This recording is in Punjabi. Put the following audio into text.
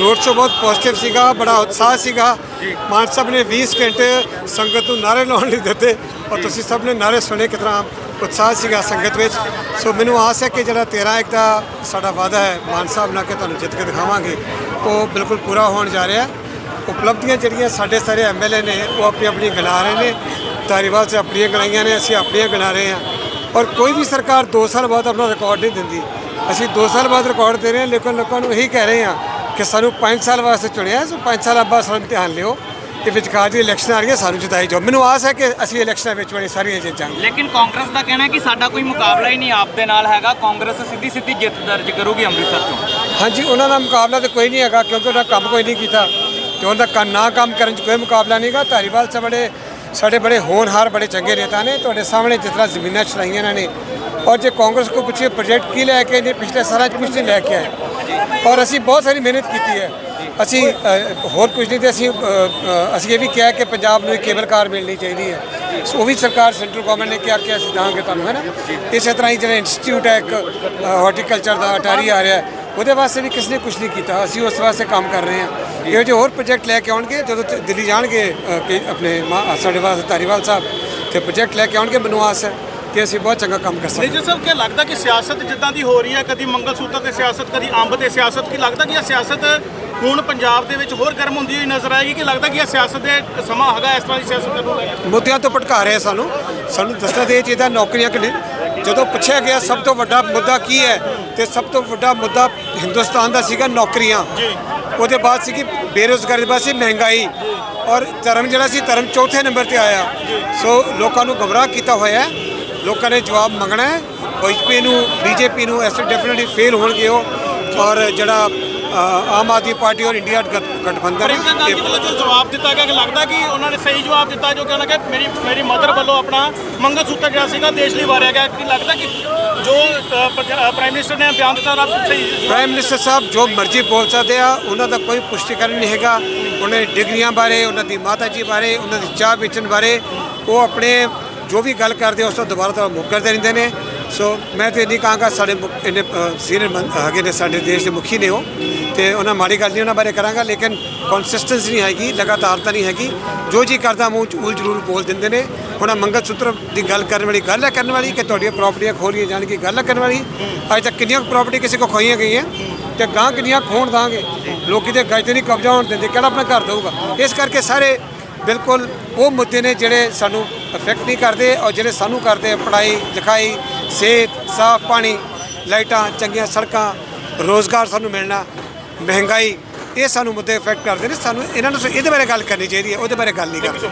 ਰੋਡ ਸ਼ੋ ਬਹੁਤ ਪੋਜ਼ਿਟਿਵ ਸੀਗਾ ਬੜਾ ਉਤਸ਼ਾਹ ਸੀਗਾ। ਮਾਨ ਸਾਹਿਬ ਨੇ 20 ਘੰਟੇ ਸੰਗਤ ਨੂੰ ਨਾਰੇ ਲਾਉਣ ਲਈ ਦਿੱਤੇ ਔਰ ਤੁਸੀਂ ਸਭ ਨੇ ਨਾਰੇ ਸੁਣੇ ਕਿਤਨਾ ਉਤਸ਼ਾਹ ਸੀਗਾ ਸੰਗਤ ਵਿੱਚ। ਸੋ ਮੈਨੂੰ ਆਸ ਹੈ ਕਿ ਜਿਹੜਾ 13 ਇੱਕ ਦਾ ਸਾਡਾ ਵਾਅਦਾ ਹੈ ਮਾਨ ਸਾਹਿਬ ਨਾਲ ਕਿ ਤੁਹਾਨੂੰ ਜਿੱਤ ਕੇ ਦਿਖਾਵਾਂਗੇ ਉਹ ਬਿਲਕੁਲ ਪੂਰਾ ਹੋਣ ਜਾ ਰਿਹਾ ਉਪਲਬਧੀਆਂ ਜਿਹੜੀਆਂ ਸਾਡੇ ਸਾਰੇ ਐਮਐਲਏ ਨੇ ਉਹ ਆਪਣੀ ਆਪਣੀ ਗਿਣਾ ਰਹੇ ਨੇ। ਧਾਰੀਵਾਲ ਸੇ ਆਪਣੀਆਂ ਗਿਣਾਈਆਂ ਨੇ ਅਸੀਂ ਆਪਣੀਆਂ ਗਿਣਾ ਰਹੇ ਹਾਂ। ਔਰ ਕੋਈ ਵੀ ਸਰਕਾਰ 2 ਸਾਲ ਬਾਅਦ ਆਪਣਾ ਰਿਕਾਰਡ ਨਹੀਂ ਦਿੰਦੀ। ਅਸੀਂ 2 ਸਾਲ ਬਾਅਦ ਰਿਕਾਰਡ ਦੇ ਰਹੇ ਹਾਂ ਲੇਕਿਨ ਲੋਕਾਂ ਨੂੰ ਇਹੀ ਕਹਿ ਰਹੇ ਹਾਂ ਕਿ ਸਾਨੂੰ 5 ਸਾਲ ਵਾਸਤੇ ਚੁਣਿਆ ਸੋ 5 ਸਾਲ ਬਾਅਦ ਸਾਨੂੰ ਧਿਆਨ ਲਿਓ ਕਿ ਵਿਚਕਾਰ ਦੀ ਇਲੈਕਸ਼ਨ ਆ ਰਹੀ ਹੈ ਸਾਨੂੰ ਜਿਤਾਈ ਜਾਓ। ਮੈਨੂੰ ਆਸ ਹੈ ਕਿ ਅਸੀਂ ਇਲੈਕਸ਼ਨਾਂ ਵਿੱਚ ਬੜੀ ਸਾਰੀਆਂ ਜਿੱਤਾਂਗੇ ਲੇਕਿਨ ਕਾਂਗਰਸ ਦਾ ਕਹਿਣਾ ਹੈ ਕਿ ਸਾਡਾ ਕੋਈ ਮੁਕਾਬਲਾ ਹੀ ਨਹੀਂ ਆਪ ਦੇ ਨਾਲ ਹੈਗਾ। ਕਾਂਗਰਸ ਸਿੱਧੀ ਸਿੱਧੀ ਜਿੱਤ ਦਰਜ ਕਰੂਗੀ ਅੰਮ੍ਰਿਤਸਰ ਤੋਂ ਹਾਂਜੀ ਉਹਨਾਂ ਦਾ ਮੁਕਾਬਲਾ ਤਾਂ ਕੋਈ ਨਹੀਂ ਹੈਗਾ ਕਿਉਂਕਿ ਉਹਨਾਂ ਕੰਮ ਕੋਈ ਨਹੀਂ ਕੀਤਾ। ਤੇ ਉਹਨਾਂ ਦਾ ਨਾ ਕੰਮ ਕਰਨ 'ਚ ਕੋਈ ਮੁਕਾਬਲਾ ਨਹੀਂਗਾ ਧਾਰੀਵਾਲ ਸੇ ਬੜੇ ਸਾਡੇ ਬੜੇ ਹੋਣਹਾਰ ਬੜੇ ਚੰਗੇ ਨੇਤਾ ਨੇ, ਤੁਹਾਡੇ ਸਾਹਮਣੇ ਜਿਸ ਤਰ੍ਹਾਂ ਜ਼ਮੀਨਾਂ ਚਲਾਈਆਂ ਇਹਨਾਂ ਨੇ। ਔਰ ਜੇ ਕਾਂਗਰਸ ਕੋ ਪੁੱਛੇ ਪ੍ਰੋਜੈਕਟ ਕੀ ਲੈ ਕੇ ਨੇ, ਪਿਛਲੇ ਸਾਲਾਂ 'ਚ ਕੁਝ ਨਹੀਂ ਲੈ ਕੇ ਆਏ। ਔਰ ਅਸੀਂ ਬਹੁਤ ਸਾਰੀ ਮਿਹਨਤ ਕੀਤੀ ਹੈ। ਅਸੀਂ ਹੋਰ ਕੁਝ ਨਹੀਂ ਤੇ ਅਸੀਂ ਅਸੀਂ ਇਹ ਵੀ ਕਿਹਾ ਕਿ ਪੰਜਾਬ ਨੂੰ ਕੇਬਲ ਕਾਰ ਮਿਲਣੀ ਚਾਹੀਦੀ ਹੈ। ਉਹ ਵੀ ਸਰਕਾਰ ਸੈਂਟਰਲ ਗਵਰਨਮੈਂਟ ਨੇ ਕਿਹਾ ਕਿ ਅਸੀਂ ਦਾਂਗੇ ਤੁਹਾਨੂੰ, ਹੈ ਨਾ? ਇਸੇ ਤਰ੍ਹਾਂ ਹੀ ਜਿਹੜਾ ਇੰਸਟੀਚਿਊਟ ਹੈ ਇੱਕ ਹਾਰਟੀਕਲਚਰ ਦਾ ਅਟਾਰੀ ਆ ਰਿਹਾ ਉਹਦੇ ਵਾਸਤੇ ਵੀ ਕਿਸੇ ਨੇ ਕੁਝ ਨਹੀਂ ਕੀਤਾ। ਅਸੀਂ ਉਸ ਵਾਸਤੇ ਕੰਮ ਕਰ ਰਹੇ ਹਾਂ। ਇਹੋ ਜਿਹੇ ਹੋਰ ਪ੍ਰੋਜੈਕਟ ਲੈ ਕੇ ਆਉਣਗੇ ਜਦੋਂ ਦਿੱਲੀ ਜਾਣਗੇ ਕਿ ਆਪਣੇ ਸਾਡੇ ਵਾਸਤੇ ਧਾਰੀਵਾਲ ਸਾਹਿਬ ਤੇ ਪ੍ਰੋਜੈਕਟ ਲੈ ਕੇ ਆਉਣਗੇ ਮੈਨੂੰ ਆਸ ਹੈ ਕਿ ਅਸੀਂ ਬਹੁਤ ਚੰਗਾ ਕੰਮ ਕਰ ਸਕਦੇ ਹਾਂ ਮੇਜਰ ਸਾਹਿਬ ਕੀ ਲੱਗਦਾ ਕਿ ਸਿਆਸਤ ਜਿੱਦਾਂ ਦੀ ਹੋ ਰਹੀ ਹੈ? ਕਦੀ ਮੰਗਲ ਸੂਤਰ ਤੇ ਸਿਆਸਤ ਕਦੀ ਅੰਬ ਤੇ ਸਿਆਸਤ ਕੀ ਲੱਗਦਾ ਕਿ ਇਹ ਸਿਆਸਤ ਹੁਣ ਪੰਜਾਬ ਦੇ ਵਿੱਚ ਹੋਰ ਗਰਮ ਹੁੰਦੀ ਹੋਈ ਨਜ਼ਰ ਆਏਗੀ? ਕਿ ਲੱਗਦਾ ਕਿ ਇਹ ਸਿਆਸਤ ਦੇ ਸਮਾਂ ਹੈਗਾ ਇਸ ਤਰ੍ਹਾਂ ਦੀ ਸਿਆਸਤ ਕਰਨ ਨੂੰ ਮੁੱਦਿਆਂ ਤੋਂ ਭਟਕਾ ਰਹੇ ਸਾਨੂੰ। ਸਾਨੂੰ ਦੱਸਣਾ ਤੇ ਇਹ ਚਾਹੀਦਾ ਨੌਕਰੀਆਂ ਕਿ ਜਦੋਂ ਪੁੱਛਿਆ ਗਿਆ ਸਭ ਤੋਂ ਵੱਡਾ ਮੁੱਦਾ ਕੀ ਹੈ ਤੇ ਸਭ ਤੋਂ ਵੱਡਾ ਮੁੱਦਾ ਹਿੰਦੁਸਤਾਨ ਦਾ ਸੀਗਾ ਨੌਕਰੀਆਂ। ਉਹਦੇ ਬਾਅਦ ਸੀਗੀ ਬੇਰੁਜ਼ਗਾਰੀ ਦੇ ਬਾਅਦ ਸੀ ਮਹਿੰਗਾਈ। ਔਰ ਧਰਮ ਜਿਹੜਾ ਸੀ ਧਰਮ ਚੌਥੇ ਨੰਬਰ ਤੇ ਆਇਆ। ਸੋ ਲੋਕਾਂ ਨੂੰ ਗਮਰਾਹ ਕੀਤਾ ਹੋਇਆ ਹੈ। ਲੋਕਾਂ ਨੇ ਜਵਾਬ ਮੰਗਣਾ ਹੈ। ਬੀਜੇਪੀ ਨੂੰ ਬੀਜੇਪੀ ਨੂੰ ਐਸੇ ਡੈਫੀਨਿਟਲੀ ਫੇਲ ਹੋਣਗੇ ਉਹ। ਔਰ ਜਿਹੜਾ ਆਮ ਆਦਮੀ ਪਾਰਟੀ ਔਰ ਇੰਡੀਆ ਗਠ- ਗਠਬੰਧਨ ਪ੍ਰਿੰਕਾ ਗਾਂਧੀ ਵੱਲੋਂ ਜੋ ਜਵਾਬ ਦਿੱਤਾ ਗਿਆ ਕਿ ਲੱਗਦਾ ਕਿ ਉਹਨਾਂ ਨੇ ਸਹੀ ਜਵਾਬ ਦਿੱਤਾ ਜੋ ਕਿ ਉਹਨਾਂ ਕਿ ਮੇਰੀ ਮੇਰੀ ਮਦਰ ਵੱਲੋਂ ਆਪਣਾ ਮੰਗਲ ਸੂਤਰ ਜਿਹੜਾ ਸੀਗਾ ਦੇਸ਼ ਲਈ ਵਾਰਿਆ ਗਿਆ। ਕਿ ਲੱਗਦਾ ਕਿ ਜੋ ਪ੍ਰਾਈਮ ਮਿਨਿਸਟਰ ਨੇ ਬਿਆਨ ਦਿੱਤਾ ਰੱਬ ਸਹੀ ਪ੍ਰਾਈਮ ਮਿਨਿਸਟਰ ਸਾਹਿਬ ਜੋ ਮਰਜ਼ੀ ਬੋਲ ਸਕਦੇ ਆ ਉਹਨਾਂ ਦਾ ਕੋਈ ਪੁਸ਼ਟੀਕਰਨ ਨਹੀਂ ਹੈਗਾ। ਉਹਨਾਂ ਦੀ ਡਿਗਰੀਆਂ ਬਾਰੇ ਉਹਨਾਂ ਦੀ ਮਾਤਾ ਜੀ ਬਾਰੇ ਉਹਨਾਂ ਦੀ ਚਾਹ ਵੇਚਣ ਬਾਰੇ ਉਹ ਆਪਣੇ ਜੋ ਵੀ ਗੱਲ ਕਰਦੇ ਉਸ ਤੋਂ ਦੁਬਾਰਾ ਤੋਂ ਮੁੱਕ ਕਰਦੇ ਰਹਿੰਦੇ ਨੇ। ਸੋ ਮੈਂ ਤੇ ਨਹੀਂ ਕਹਾਂਗਾ ਸਾਡੇ ਇਹਨੇ ਸੀਨੀਅਰ ਹੈਗੇ ਨੇ ਸਾਡੇ ਦੇਸ਼ ਦੇ ਮੁਖੀ ਨੇ ਉਹ। ਤੇ ਉਹਨਾਂ ਮਾੜੀ ਗੱਲ ਨਹੀਂ ਉਹਨਾਂ ਬਾਰੇ ਕਰਾਂਗਾ ਲੇਕਿਨ ਕੰਸਿਸਟੈਂਸੀ ਨਹੀਂ ਹੈਗੀ ਲਗਾਤਾਰਤਾ ਨਹੀਂ ਹੈਗੀ। ਜੋ ਜੀ ਕਰਦਾ ਮੂੰਹ ਚ ਉਲ ਜ਼ਰੂਰ ਬੋਲ ਦਿੰਦੇ ਨੇ। ਹੁਣ ਮੰਗਲ ਸੂਤਰ ਦੀ ਗੱਲ ਕਰਨ ਵਾਲੀ ਗੱਲ ਹੈ ਕਰਨ ਵਾਲੀ ਕਿ ਤੁਹਾਡੀਆਂ ਪ੍ਰਾਪਰਟੀਆਂ ਖੋਲੀਆਂ ਜਾਣਗੀ ਗੱਲ ਹੈ ਕਰਨ ਵਾਲੀ? ਅੱਜ ਤੱਕ ਕਿੰਨੀਆਂ ਪ੍ਰਾਪਰਟੀ ਕਿਸੇ ਕੋ ਖੋਈਆਂ ਗਈਆਂ? ਤੇ ਗਾਂ ਕਿੰਨੀਆਂ ਖੋਣ ਦਾਂਗੇ? ਲੋਕੀ ਦੇ ਗੱਜ ਤੇ ਨਹੀਂ ਕਬਜ਼ਾ ਹੋਣ ਦਿੰਦੇ ਕਿਹੜਾ ਆਪਣਾ ਘਰ ਦਊਗਾ? ਇਸ ਕਰਕੇ ਸਾਰੇ ਬਿਲਕੁਲ ਉਹ ਮੁੱਦੇ ਨੇ ਜਿਹੜੇ ਸਾਨੂੰ ਅਫੈਕਟ ਨਹੀਂ ਕਰਦੇ ਔਰ ਜਿਹੜੇ ਸਾਨੂੰ ਕਰਦੇ ਆ, ਪੜ੍ਹਾਈ ਲਿਖਾਈ ਸਿਹਤ ਸਾਫ਼ ਪਾਣੀ ਲਾਈਟਾਂ ਚੰਗੀਆਂ ਸੜਕਾਂ ਰੋਜ਼ਗਾਰ ਸਾਨੂੰ ਮਿਲਣਾ। ਮਹਿੰਗਾਈ ਇਹ ਸਾਨੂੰ ਮੁੱਦੇ ਅਫੈਕਟ ਕਰਦੇ ਨੇ ਸਾਨੂੰ ਇਹਨਾਂ ਨੂੰ ਇਹਦੇ ਬਾਰੇ ਗੱਲ ਕਰਨੀ ਚਾਹੀਦੀ ਹੈ ਉਹਦੇ ਬਾਰੇ ਗੱਲ ਨਹੀਂ ਕਰਦੇ